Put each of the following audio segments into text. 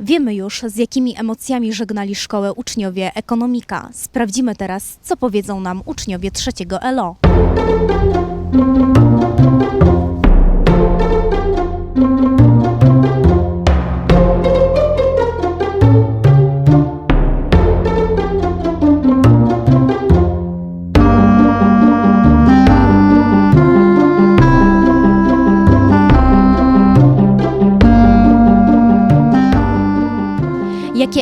Wiemy już, z jakimi emocjami żegnali szkołę uczniowie ekonomika. Sprawdzimy teraz, co powiedzą nam uczniowie trzeciego ELO.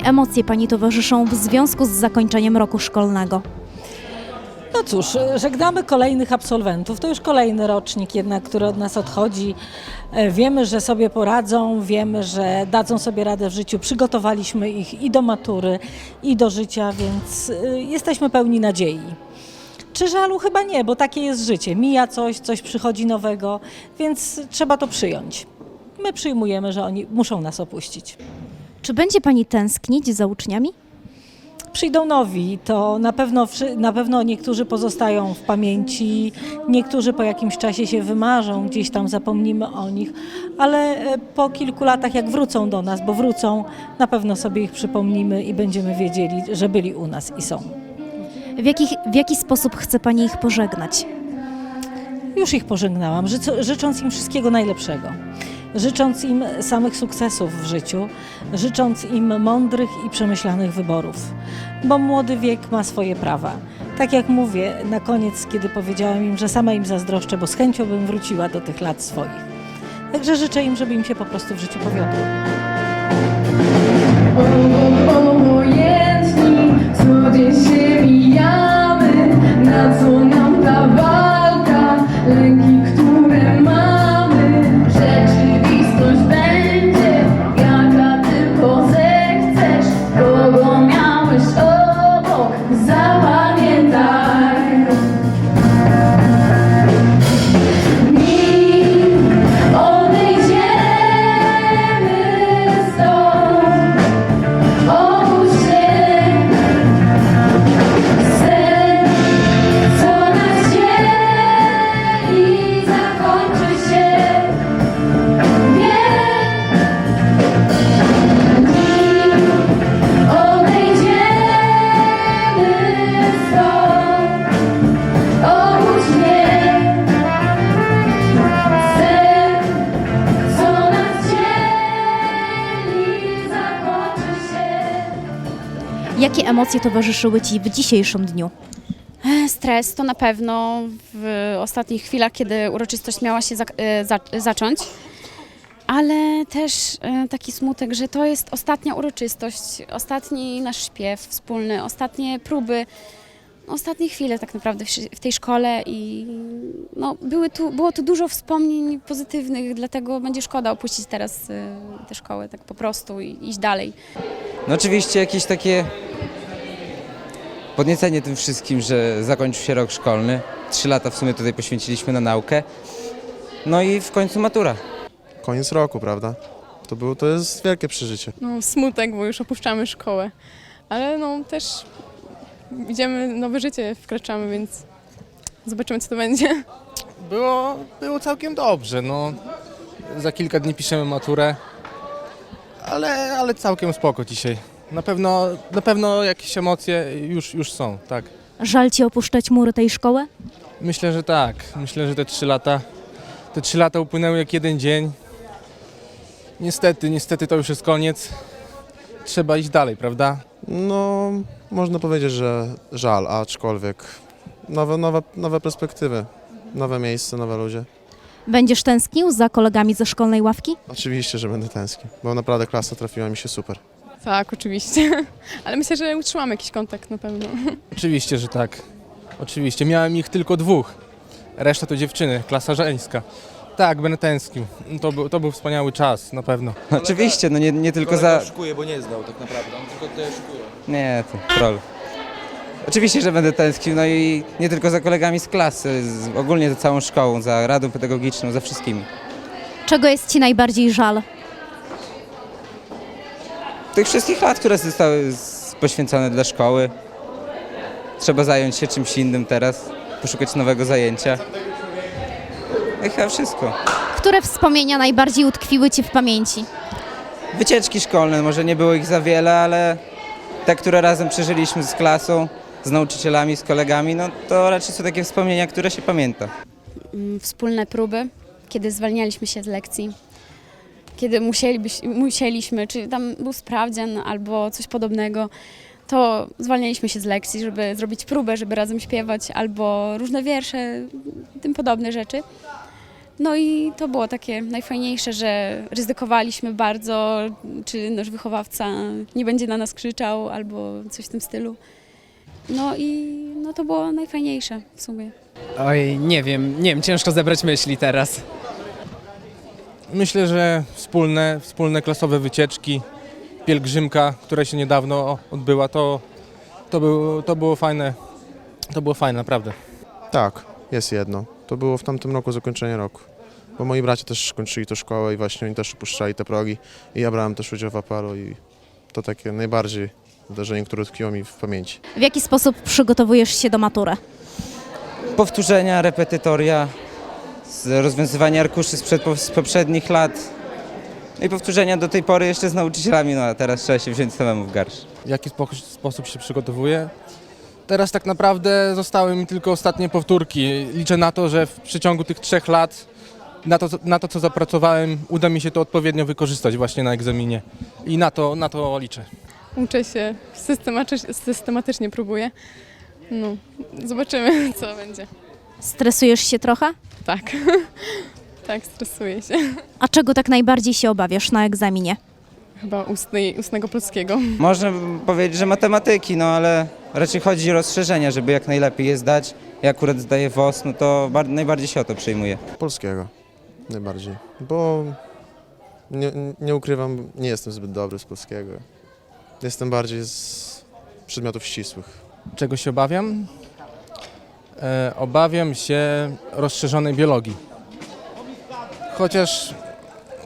Jakie emocje Pani towarzyszą w związku z zakończeniem roku szkolnego? No cóż, żegnamy kolejnych absolwentów. To już kolejny rocznik jednak, który od nas odchodzi. E, Wiemy, że sobie poradzą, wiemy, że dadzą sobie radę w życiu. Przygotowaliśmy ich i do matury, i do życia, więc e, jesteśmy pełni nadziei. Czy żalu? Chyba nie, bo takie jest życie. Mija coś, coś przychodzi nowego, więc trzeba to przyjąć. My przyjmujemy, że oni muszą nas opuścić. Czy będzie Pani tęsknić za uczniami? Przyjdą nowi, to na pewno, na pewno niektórzy pozostają w pamięci, niektórzy po jakimś czasie się wymarzą, gdzieś tam zapomnimy o nich, ale e, po kilku latach jak wrócą do nas, bo wrócą, na pewno sobie ich przypomnimy i będziemy wiedzieli, że byli u nas i są. W, jakich, w jaki sposób chce Pani ich pożegnać? Już ich pożegnałam, życ- życząc im wszystkiego najlepszego. Życząc im samych sukcesów w życiu, życząc im mądrych i przemyślanych wyborów, bo młody wiek ma swoje prawa. Tak jak mówię na koniec, kiedy powiedziałam im, że sama im zazdroszczę, bo z chęcią bym wróciła do tych lat swoich. Także życzę im, żeby im się po prostu w życiu powiodło. Jakie emocje towarzyszyły Ci w dzisiejszym dniu? Stres to na pewno w ostatnich chwilach, kiedy uroczystość miała się zak- e, za- zacząć, ale też e, taki smutek, że to jest ostatnia uroczystość, ostatni nasz śpiew wspólny, ostatnie próby, ostatnie chwile tak naprawdę w, tej szkole i no, były tu, było tu dużo wspomnień pozytywnych, dlatego będzie szkoda opuścić teraz e, tę szkołę tak po prostu i iść dalej. No oczywiście jakieś takie podniecenie tym wszystkim, że zakończył się rok szkolny. Trzy lata w sumie tutaj poświęciliśmy na naukę. No i w końcu matura. koniec roku, prawda? To, było, to jest wielkie przeżycie. no, smutek, bo już opuszczamy szkołę. Ale no też idziemy, nowe życie wkraczamy, więc zobaczymy co to będzie. Było, było całkiem dobrze, no. Za kilka dni piszemy maturę, ale, ale całkiem spoko dzisiaj. Na pewno, na pewno jakieś emocje już, już są, tak. Żal Ci opuszczać mury tej szkoły? Myślę, że tak. Myślę, że te trzy lata, te trzy lata upłynęły jak jeden dzień. Niestety, niestety to już jest koniec. Trzeba iść dalej, prawda? No, można powiedzieć, że żal, aczkolwiek nowe, nowe, nowe perspektywy, nowe miejsce, nowe ludzie. Będziesz tęsknił za kolegami ze szkolnej ławki? Oczywiście, że będę tęsknił, bo naprawdę klasa trafiła mi się super. Tak, oczywiście. Ale myślę, że utrzymamy jakiś kontakt na pewno. Oczywiście, że tak. Oczywiście. Miałem ich tylko dwóch. Reszta to dziewczyny, klasa żeńska. Tak, będę tęsknił. To był, to był wspaniały czas, na pewno. Oczywiście, no nie, nie tylko za... Oszukuje, bo nie znał tak naprawdę, on tylko tutaj oszukuje. Nie, to troll. Oczywiście, że będę tęsknił, no i nie tylko za kolegami z klasy, z, ogólnie za całą szkołą, za radą pedagogiczną, za wszystkimi. Czego jest Ci najbardziej żal? Tych wszystkich lat, które zostały z- poświęcone dla szkoły. trzeba zająć się czymś innym teraz, poszukać nowego zajęcia. I chyba wszystko. Które wspomnienia najbardziej utkwiły Ci w pamięci? Wycieczki szkolne, może nie było ich za wiele, ale te, które razem przeżyliśmy z klasą, z nauczycielami, z kolegami, no to raczej są takie wspomnienia, które się pamięta. Mm, Wspólne próby, kiedy zwalnialiśmy się z lekcji, kiedy musieliśmy, czy tam był sprawdzian albo coś podobnego, to zwalnialiśmy się z lekcji, żeby zrobić próbę, żeby razem śpiewać, albo różne wiersze, tym podobne rzeczy. No i to było takie najfajniejsze, że ryzykowaliśmy bardzo, czy nasz wychowawca nie będzie na nas krzyczał, albo coś w tym stylu. No i no to było najfajniejsze w sumie. Oj, nie wiem, nie wiem, ciężko zebrać myśli teraz. Myślę, że wspólne, wspólne klasowe wycieczki, pielgrzymka, która się niedawno odbyła, to, to, był, to było fajne. To było fajne, naprawdę. Tak, jest jedno. To było w tamtym roku zakończenie roku. Bo moi bracia też kończyli tę szkołę i właśnie oni też opuszczali te progi. I ja brałem też udział w aparu i to takie najbardziej wydarzenie, które tkwiło mi w pamięci. W jaki sposób przygotowujesz się do matury? Powtórzenia, repetytoria, z rozwiązywania arkuszy sprzed, z poprzednich lat. No i powtórzenia do tej pory jeszcze z nauczycielami, no a teraz trzeba się wziąć samemu w garść. W jaki spo- sposób się przygotowuję? Teraz tak naprawdę zostały mi tylko ostatnie powtórki. Liczę na to, że w przeciągu tych trzech lat na to, na to co zapracowałem, uda mi się to odpowiednio wykorzystać właśnie na egzaminie. I na to, na to liczę. Uczę się, systematycznie, systematycznie próbuję. No, zobaczymy, co będzie. Stresujesz się trochę? Tak, tak, stresuję się. A czego tak najbardziej się obawiasz na egzaminie? Chyba ustnej, ustnego polskiego. Można powiedzieć, że matematyki, no ale raczej chodzi o rozszerzenia, żeby jak najlepiej je zdać. Ja akurat zdaję WOS, no to bar- najbardziej się o to przejmuję. Polskiego najbardziej, bo nie, nie ukrywam, nie jestem zbyt dobry z polskiego. Jestem bardziej z przedmiotów ścisłych. Czego się obawiam? E, obawiam się rozszerzonej biologii. Chociaż,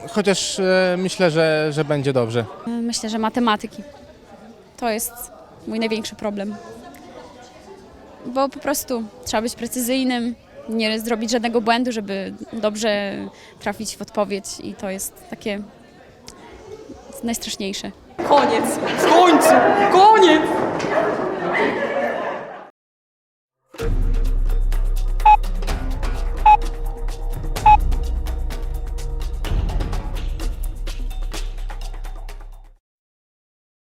chociaż e, myślę, że, że będzie dobrze. Myślę, że matematyki. To jest mój największy problem. Bo po prostu trzeba być precyzyjnym, nie zrobić żadnego błędu, żeby dobrze trafić w odpowiedź i to jest takie najstraszniejsze. Koniec. W końcu! Koniec!